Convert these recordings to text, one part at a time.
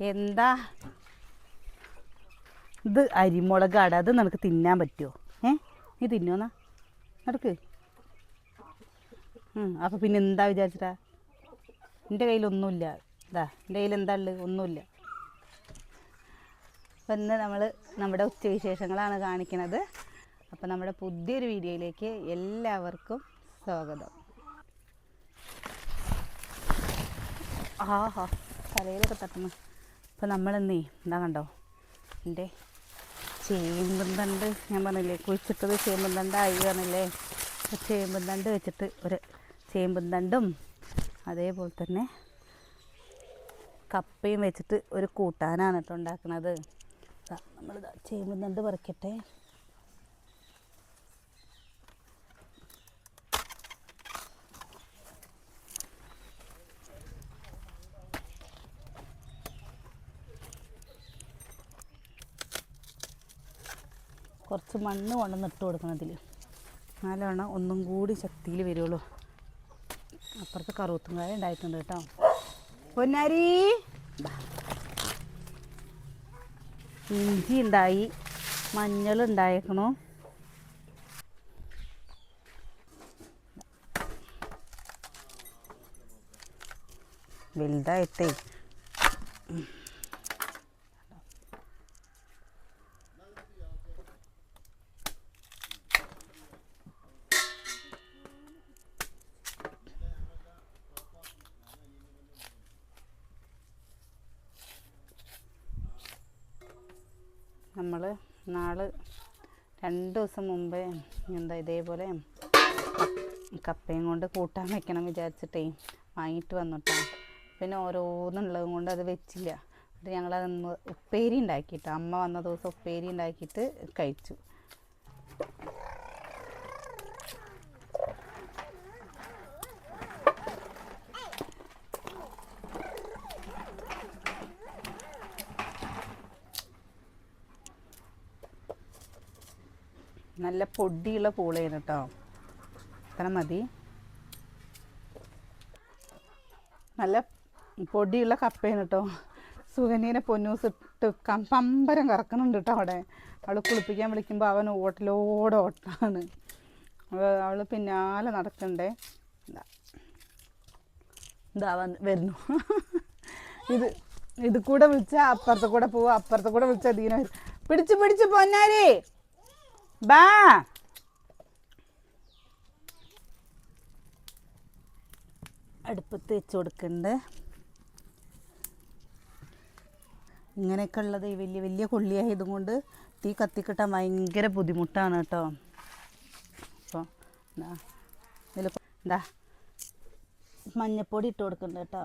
എന്താ? ഇത് അരിമുളകാട. അത് നിനക്ക് തിന്നാൻ പറ്റുമോ ഏ? നീ തിന്നോന്നാ നടക്ക്. അപ്പം പിന്നെ എന്താ വിചാരിച്ചിട്ടാ? എന്റെ കയ്യിലൊന്നുമില്ല. ഇതാ എന്റെ കയ്യിൽ എന്താ ഉള്ളത്? ഒന്നുമില്ല. അപ്പം ഇന്ന് നമ്മൾ നമ്മുടെ ഉച്ചവിശേഷങ്ങളാണ് കാണിക്കുന്നത് അപ്പം നമ്മുടെ പുതിയൊരു വീഡിയോയിലേക്ക് എല്ലാവർക്കും സ്വാഗതം. ആഹാ തലയിലൊക്കെ തട്ടുന്നു. അപ്പം നമ്മളെന്നേ എന്താ കണ്ടോ എന്റെ ചേമ്പും തണ്ട് ഞാൻ പറഞ്ഞില്ലേ കുഴിച്ചിട്ടത് ചേമ്പും തണ്ടായി പറഞ്ഞില്ലേ അപ്പോൾ വെച്ചിട്ട് ഒരു ചേമ്പും തണ്ടും അതേപോലെ തന്നെ കപ്പയും വെച്ചിട്ട് ഒരു കൂട്ടാനാണ് കേട്ടോ ഉണ്ടാക്കുന്നത് നമ്മളിതാ ചേമ്പും പറിക്കട്ടെ. കുറച്ച് മണ്ണ് കൊണ്ടുവന്ന് ഇട്ട് കൊടുക്കണം അതിൽ നല്ലോണം ഒന്നും കൂടി ശക്തിയിൽ വരുള്ളൂ. അപ്പുറത്ത് കറുത്തും കായ ഉണ്ടായിട്ടുണ്ട് കേട്ടോ. പൊന്നാരി! ഇഞ്ചി ഉണ്ടായി. മഞ്ഞൾ ഉണ്ടായേക്കണു. വലുതായിട്ടേ. നമ്മൾ നാൾ രണ്ട് ദിവസം മുമ്പേ എന്താ ഇതേപോലെ കപ്പയും കൊണ്ട് കൂട്ടാൻ വെക്കണം വിചാരിച്ചിട്ടേ വാങ്ങിയിട്ട് വന്നിട്ടാണ് പിന്നെ ഓരോന്നുള്ളതും കൊണ്ട് അത് വെച്ചില്ല. എന്നിട്ട് ഞങ്ങളതൊന്ന് ഉപ്പേരി ഉണ്ടാക്കിയിട്ട്. അമ്മ വന്ന ദിവസം ഉപ്പേരി ഉണ്ടാക്കിയിട്ട് കഴിച്ചു. നല്ല പൊടിയുള്ള പൂളയാണ് കേട്ടോ അത്ര മതി. നല്ല പൊടിയുള്ള കപ്പയാണ് കേട്ടോ സുഗനീനെ പൊന്നൂസ് ഇട്ട് കം- പമ്പരം കറക്കുന്നുണ്ട് കേട്ടോ അവിടെ. അവൾ കുളിപ്പിക്കാൻ വിളിക്കുമ്പോൾ അവൻ ഓട്ടലോടെ ഓട്ടാണ്. അവൾ പിന്നാലെ നടക്കണ്ടേ. ഇതാ വരുന്നു. ഇത് ഇത് കൂടെ വിളിച്ചാൽ അപ്പുറത്തെ കൂടെ പോവുക അപ്പുറത്തെ കൂടെ വിളിച്ചാൽ ദീന പിടിച്ചു പിടിച്ച് പൊന്നാരേ! ബാ അടുപ്പത്ത് വെച്ച് കൊടുക്കുന്നുണ്ട് ഇങ്ങനെയൊക്കെ ഉള്ളത് ഈ വലിയ വലിയ കൊള്ളിയായതും കൊണ്ട് തീ കത്തിക്കിട്ടാൻ ഭയങ്കര ബുദ്ധിമുട്ടാണ് കേട്ടോ. അപ്പോൾ എന്താ എന്താ മഞ്ഞപ്പൊടി ഇട്ട് കൊടുക്കുന്നുണ്ട് കേട്ടോ.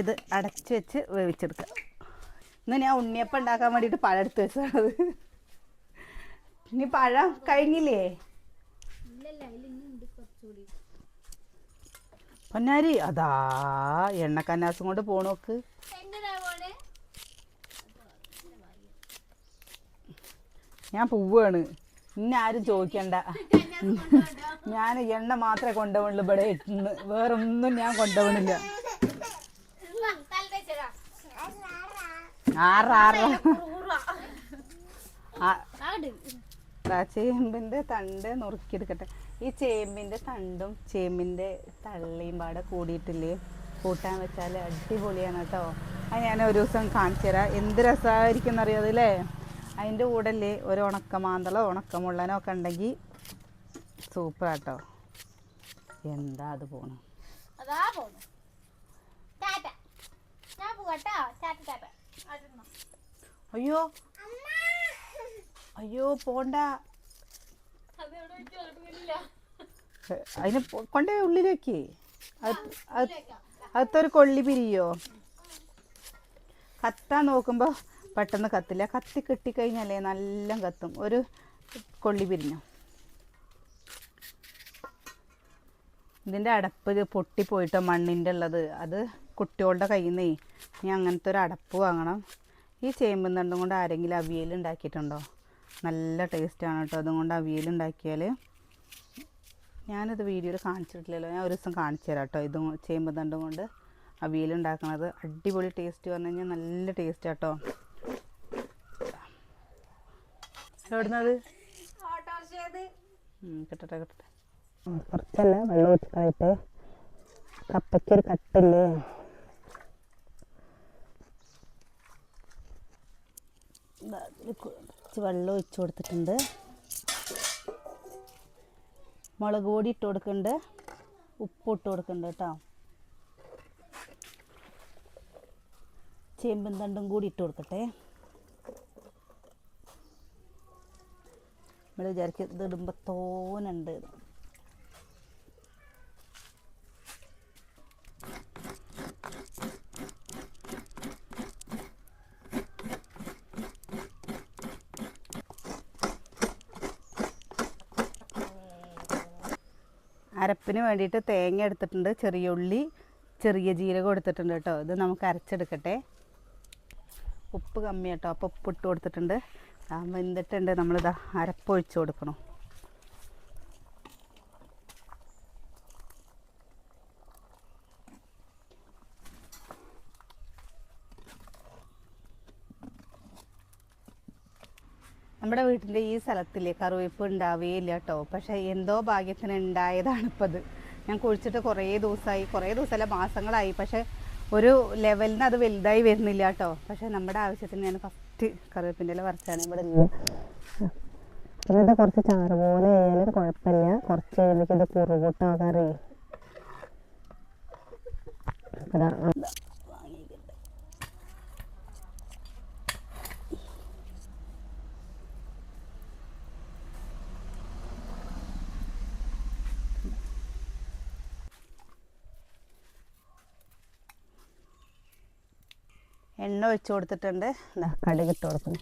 ഇത് അടച്ച് വെച്ച് വേവിച്ചെടുക്കാം. ഇന്ന് ഞാൻ ഉണ്ണിയപ്പം ഉണ്ടാക്കാൻ വേണ്ടിയിട്ട് പഴം എടുത്ത് വെച്ചത് ഇനി പഴം കഴിഞ്ഞില്ലേ? പൊന്നാരി അതാ എണ്ണക്കന്നാസും കൊണ്ട് പോണോക്ക് ഞാൻ പോവാണ്. ഇന്നെ ആരും ചോദിക്കണ്ട. ഞാൻ എണ്ണ മാത്രമേ കൊണ്ടുപോകണുള്ളൂ ഇവിടെ വേറൊന്നും ഞാൻ കൊണ്ടുപോകണില്ല ആറ് ആറ്. ആ- ചേമ്പിന്റെ തണ്ട് നുറുക്കിയെടുക്കട്ടെ. ഈ ചേമ്പിന്റെ തണ്ടും ചേമ്പിന്റെ തള്ളിയും പാടെ കൂടിയിട്ടില്ലേ? കൂട്ടാൻ വെച്ചാൽ അടിപൊളിയാണ് കേട്ടോ. അത് ഞാൻ ഒരു ദിവസം കാണിച്ചു തരാം. എന്ത് രസമായിരിക്കും എന്നറിയാതെ അല്ലേ അതിന്റെ കൂടെ അല്ലേ ഒരു ഉണക്കമാന്തളോ ഉണക്കമുള്ളനോ ഒക്കെ ഉണ്ടെങ്കിൽ സൂപ്പർ കേട്ടോ എന്താ അത് പോണു? അതാ ടാറ്റ. ഞാൻ പോവാട്ടോ ടാറ്റ ടാറ്റ. അയ്യോ അയ്യോ പോണ്ട. അതിന് കൊണ്ടേ ഉള്ളിലേക്ക്. അകത്തൊരു കൊള്ളി പിരിയോ? കത്താൻ നോക്കുമ്പോൾ പെട്ടെന്ന് കത്തില്ല. കത്തി കിട്ടിക്കഴിഞ്ഞാലേ നല്ല കത്തും. ഒരു കൊള്ളി പിരിഞ്ഞു? ഇതിന്റെ അടപ്പ് പൊട്ടി പൊട്ടിപ്പോയിട്ടോ മണ്ണിന്റെ ഉള്ളത്? അത് കുട്ടികളുടെ കയ്യിൽ നിന്നേ ഇനി അങ്ങനത്തെ ഒരു അടപ്പ് വാങ്ങണം. ഈ ചേമ്പ് നണ്ടും കൊണ്ട് ആരെങ്കിലും അവിയൽ ഉണ്ടാക്കിയിട്ടുണ്ടോ? നല്ല ടേസ്റ്റാണ് കേട്ടോ. അതുകൊണ്ട് അവിയൽ ഉണ്ടാക്കിയാൽ ഞാനത് വീഡിയോയിൽ കാണിച്ചിട്ടില്ലല്ലോ. ഞാൻ ഒരു ദിവസം കാണിച്ചു തരാം കേട്ടോ. ഇതും ചേമ്പ് തണ്ടും കൊണ്ട് അവിയൽ ഉണ്ടാക്കുന്നത് അടിപൊളി ടേസ്റ്റ് പറഞ്ഞു കഴിഞ്ഞാൽ നല്ല ടേസ്റ്റ് കേട്ടോ. എവിടുന്നത് കിട്ടട്ടെ കിട്ടട്ടെ. കുറച്ചല്ല വെള്ളം ഒഴിച്ച് കളയിട്ട് കപ്പയ്ക്കൊരു കട്ടില്ലേ? ദാ ഇതിൽ കുറച്ച് വെള്ളം ഒഴിച്ചു കൊടുത്തിട്ടുണ്ട്. മുളക് പൊടി ഇട്ട് കൊടുക്കുന്നുണ്ട് ഉപ്പ് ഇട്ട് കൊടുക്കുന്നുണ്ട് കേട്ടോ. ചേമ്പും തണ്ടും കൂടി ഇട്ട് കൊടുക്കട്ടെ. നമ്മൾ വിചാരിക്കും ഇത് ഇടുമ്പോൾ തോനുണ്ട് അരപ്പിന് വേണ്ടിയിട്ട് തേങ്ങ എടുത്തിട്ടുണ്ട്. ചെറിയ ഉള്ളി ചെറിയ ജീരകം എടുത്തിട്ടുണ്ട് കേട്ടോ. ഇത് നമുക്ക് അരച്ചെടുക്കട്ടെ. ഉപ്പ് കമ്മി കേട്ടോ അപ്പോൾ ഉപ്പ് ഇട്ട് കൊടുത്തിട്ടുണ്ട്. വെന്തിട്ടുണ്ട്. നമ്മളിതാ അരപ്പൊഴിച്ച് കൊടുക്കണം. നമ്മുടെ വീട്ടിന്റെ ഈ സ്ഥലത്തില്ലേ കറിവേപ്പ് ഉണ്ടാവുകയില്ല കേട്ടോ പക്ഷേ എന്തോ ഭാഗ്യത്തിന് ഉണ്ടായതാണ് ഇപ്പോൾ അത് ഞാൻ കുഴിച്ചിട്ട് കുറേ ദിവസമായി കുറേ ദിവസമല്ല മാസങ്ങളായി. പക്ഷേ ഒരു ലെവലിന് അത് വലുതായി വരുന്നില്ല കേട്ടോ പക്ഷേ നമ്മുടെ ആവശ്യത്തിന് ഞാൻ ഫസ്റ്റ് കറിവേപ്പിന്റെ ഇല പറിച്ചാണ് ഇവിടെ ഇത് കുറച്ച് ചാറ് പോലെ ആയാലും കുഴപ്പമില്ല. കുറച്ച് കഴിയുമ്പോഴേക്കും ഇത് കുറുകൂട്ടാകാറേ എണ്ണ ഒഴിച്ചു കൊടുത്തിട്ടുണ്ട്. ഇതാ കടുകിട്ട് കൊടുക്കുന്നു.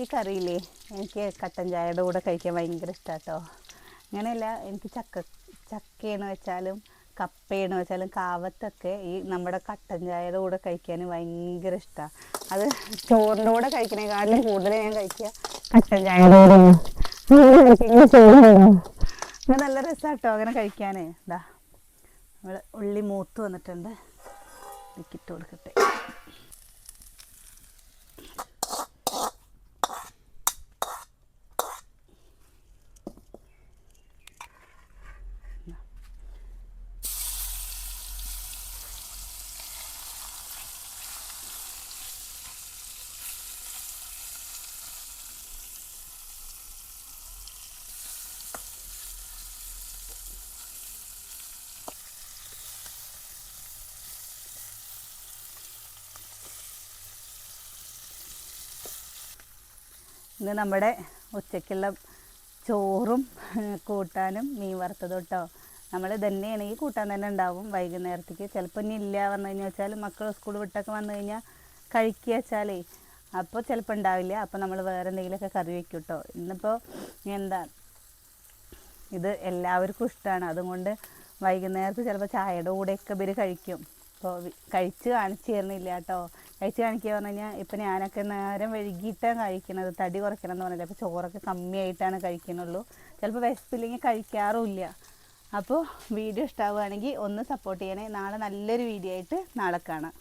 ഈ കറിയില്ലേ എനിക്ക് കട്ടൻ ചായയുടെ കൂടെ കഴിക്കാൻ ഭയങ്കര ഇഷ്ടമാണ് കേട്ടോ അങ്ങനെയല്ല എനിക്ക് ചക്ക ചക്കയെന്ന് വെച്ചാലും കപ്പയെന്ന് വെച്ചാലും കാവത്തൊക്കെ ഈ നമ്മുടെ കട്ടൻ ചായയുടെ കൂടെ കഴിക്കാൻ ഭയങ്കര ഇഷ്ടമാണ് അത് ചോറിന്റെ കൂടെ കഴിക്കണേക്കാളും കൂടുതൽ ഞാൻ കഴിക്കുക കട്ടൻ ചായയുടെ കൂടെ ഇത് നല്ല രസമാണ് കേട്ടോ അങ്ങനെ കഴിക്കാനേ. ഇതാ നമ്മൾ ഉള്ളി മൂത്ത് വന്നിട്ടുണ്ട്. ഇതിക്കിട്ട് കൊടുക്കട്ടെ. ഇന്ന് നമ്മുടെ ഉച്ചയ്ക്കുള്ള ചോറും കൂട്ടാനും മീൻ വറുത്തതും കേട്ടോ നമ്മൾ തന്നെയാണ് ഈ കൂട്ടാൻ തന്നെ ഉണ്ടാവും. വൈകുന്നേരത്തേക്ക് ചിലപ്പോൾ ഇനി ഇല്ല വന്നു കഴിഞ്ഞാൽ വെച്ചാൽ മക്കൾ സ്കൂൾ വിട്ടൊക്കെ വന്നു കഴിഞ്ഞാൽ കഴിക്കുക വെച്ചാലേ. അപ്പോൾ ചിലപ്പോൾ ഉണ്ടാവില്ല. അപ്പോൾ നമ്മൾ വേറെ എന്തെങ്കിലുമൊക്കെ കറി വയ്ക്കും കേട്ടോ ഇന്നിപ്പോൾ എന്താ ഇത് എല്ലാവർക്കും ഇഷ്ടമാണ് അതുകൊണ്ട് വൈകുന്നേരത്ത് ചിലപ്പോൾ ചായയുടെ കൂടെയൊക്കെ ഇവർ കഴിക്കും. അപ്പോൾ കഴിച്ച് കാണിച്ചു തരുന്നില്ല കേട്ടോ കഴിച്ച് കാണിക്കുക പറഞ്ഞു കഴിഞ്ഞാൽ ഇപ്പം ഞാനൊക്കെ നേരം വൈകിട്ടാണ് കഴിക്കണത് തടി കുറയ്ക്കണം എന്ന് പറഞ്ഞില്ല. അപ്പോൾ ചോറൊക്കെ കമ്മിയായിട്ടാണ് കഴിക്കുന്നുള്ളൂ. ചിലപ്പോൾ വിശപ്പില്ലെങ്കിൽ കഴിക്കാറുമില്ല. അപ്പോൾ വീഡിയോ ഇഷ്ടമാവുകയാണെങ്കിൽ ഒന്ന് സപ്പോർട്ട് ചെയ്യണേ. നാളെ നല്ലൊരു വീഡിയോ ആയിട്ട് നാളെ കാണാം.